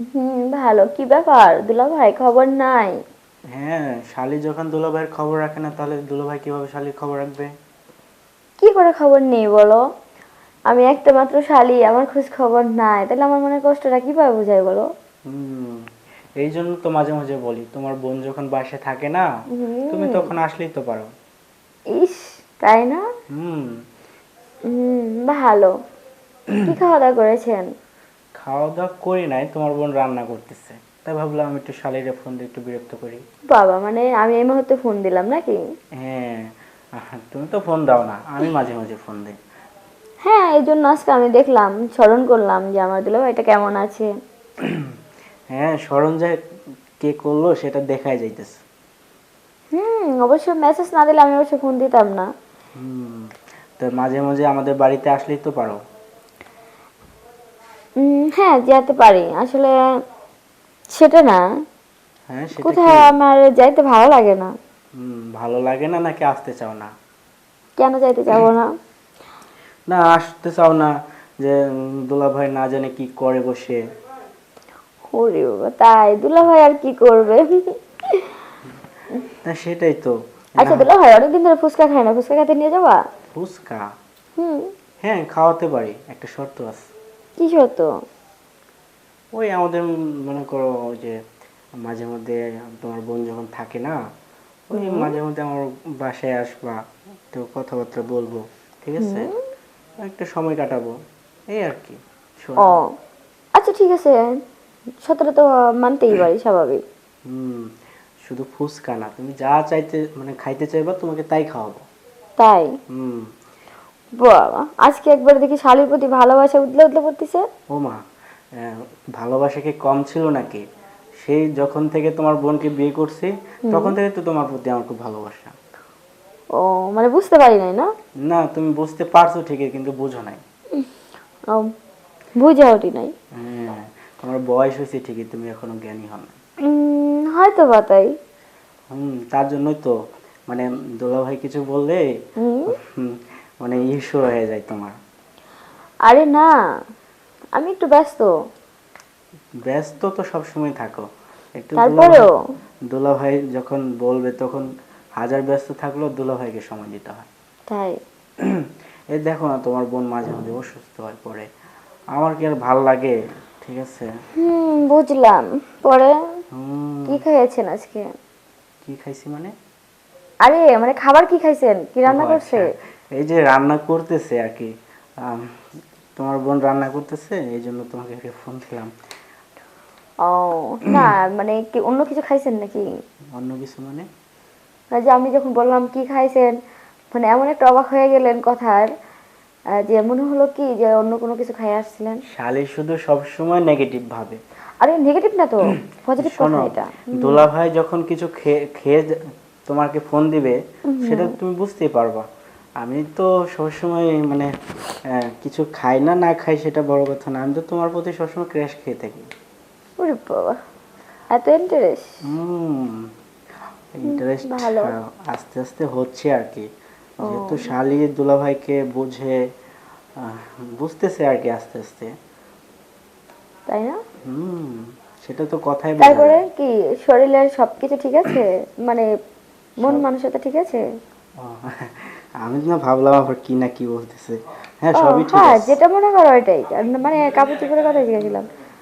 হুম ভালো। কি ব্যাপার? দুলা ভাই খবর নাই? হ্যাঁ শালি যখন দুলাভাইয়ের খবর রাখে না তাহলে দুলাভাই কীভাবে শালির খবর রাখবে? কি করে খবর নেই বলো? আমি একটা মাত্র শালি আমার খোঁজ খবর নাই। তাহলে আমার মনে কষ্টটা কীভাবে বোঝাই বলো? হুম এই জন্য তো মাঝে মাঝে বলি তোমার বোন যখন বাসায় থাকে না তুমি তখন আসলেই তো পারো। ইস তাই না? হুম। হুম ভালো। কি খাওয়া দাওয়া করেছেন? খাওয়া দাওয়া করি নাই তোমার বোন রান্না করতেছে। তাই ভাবলাম আমি একটু শালিরে ফোন দিয়ে একটু বিরক্ত করি। বাবা মানে আমি এই মুহূর্তে ফোন দিলাম নাকি? হ্যাঁ তুমি তো ফোন দাও না আমি মাঝে মাঝে ফোন দিই। হ্যাঁ এই জন্য আজকে আমি দেখলাম স্মরণ করলাম যে আমার দুলা এটা কেমন আছে। হ্যাঁ স্মরণ যে কে করল সেটা দেখাই যাইতেছে। হুম অবশ্য মেসেজ না দিলে আমি অবশ্য ফোন দিতাম না। হুম তো মাঝে মাঝে আমাদের বাড়িতে আসলেই তো পারো। হ্যাঁ যেতে পারি। আসলে সেটা না। হ্যাঁ সেটা কি? কোথাও আমার যাইতে ভালো লাগে না। ভালো লাগে না নাকি আসতে চাও না? কেন যাইতে যাব না? না আসতে চাও না যে উম, দুলাভাই না জানে কি করে বসে। ওরে বাবা তাই? দুলা ভাই আর কি করবে? না সেটাই তো। আচ্ছা দুলা ভাই অনেকদিন ধরে ফুচকা খাই না। ফুচকা খেতে নিয়ে যাবা? ফুচকা? হুম। হ্যাঁ খাওয়াতে পারি। একটা শর্ত আছে। কি সত্য ওই আমাদের মনে করো যে মাঝে মধ্যে তোমার বোন যখন থাকে না ওই মাঝে মধ্যে আমার বাসায় আসবা তো কথাবার্তা বলব ঠিক আছে? একটা সময় কাটাবো এই আর কি ও আচ্ছা ঠিক আছে সতেরো তো মানতেই পারি স্বাভাবিক। হুম শুধু ফুচকা না তুমি যা চাইতে মানে খাইতে চাইবা তোমাকে তাই খাওয়াবো। তাই? হুম। বাবা আজকে একবার দেখি শালির প্রতি ভালোবাসা উতলে উতলে পড়তেছে। ও মা ভালোবাসা কি কম ছিল নাকি? সেই যখন থেকে তোমার বোনকে বিয়ে করছি তখন থেকে তো তোমার প্রতি আমার খুব ভালোবাসা। ও মানে বুঝতে পারি নাই না? না তুমি বুঝতে পারছ ঠিকই কিন্তু বুঝো নাই। বুঝে ওঠি নাই। হ্যাঁ তোমার বয়স হয়েছে ঠিকই তুমি এখনও জ্ঞানী হন না। হয়তো বা তাই। হুম তার জন্যই তো মানে দোলা ভাই কিছু বললে মানে ইস্যু হয়ে যায় তোমার। আরে না আমি একটু ব্যস্ত। ব্যস্ত তো সবসময় থাকো। একটু তারপরেও? দুলাভাই যখন বলবে তখন হাজার ব্যস্ত থাকলেও দুলাভাইকে সময় দিতে হয়। তাই? এই দেখো না তোমার বোন মাঝে মাঝে অসুস্থ হয়ে পড়ে। আমার কি আর ভালো লাগে ঠিক আছে? হুম বুঝলাম। পরে কি খাইয়েছেন আজকে? কি খাইছি মানে? আরে মানে খাবার কি খাইছেন? কি রান্না ও করছে? আচ্ছা। এই যে রান্না করতেছে আর কি তোমার বোন রান্না করতেছে এই জন্য তোমাকে একটা ফোন দিলাম। ও না মানে কি অন্য কিছু খাইছেন নাকি? অন্য কিছু মানে? যে আমি যখন বললাম কি খাইছেন মানে এমন একটা অবাক হয়ে গেলেন কথার যে মনে হলো কি যে অন্য কোনো কিছু খাই আসছিলেন। শালি শুধু সবসময় নেগেটিভ ভাবে। আরে নেগেটিভ না তো পজিটিভ কথা এটা। দোলাভাই যখন কিছু খেয়ে খেয়ে তোমাকে ফোন দিবে সেটা তুমি বুঝতেই পারবা। আমি তো সবসময় মানে কিছু খাই না না খাই সেটা বড় কথা না। আমি তো তোমার প্রতি সবসময় ক্র্যাশ খেয়ে থাকি। ওরে বাবা এত ইন্টারেস্ট হুম ইন্টারেস্ট ভালো। আস্তে আস্তে হচ্ছে আর কি। যেহেতু শালি দুলাভাইকে বুঝে বুঝতেছে আর কি আস্তে আস্তে। তাই না? হুম সেটা তো কথাই তারপরে। কি শরীরের সবকিছু ঠিক আছে? মানে মন মানসিকতা ঠিক আছে? আমি না ভাবলাম আবার কি না কি বলতেছে। হ্যাঁ সবই ঠিক হ্যাঁ আছে। যেটা মনে করো ওইটাই। মানে কাপড় চোপড়ের কথা জিজ্ঞাসিলাম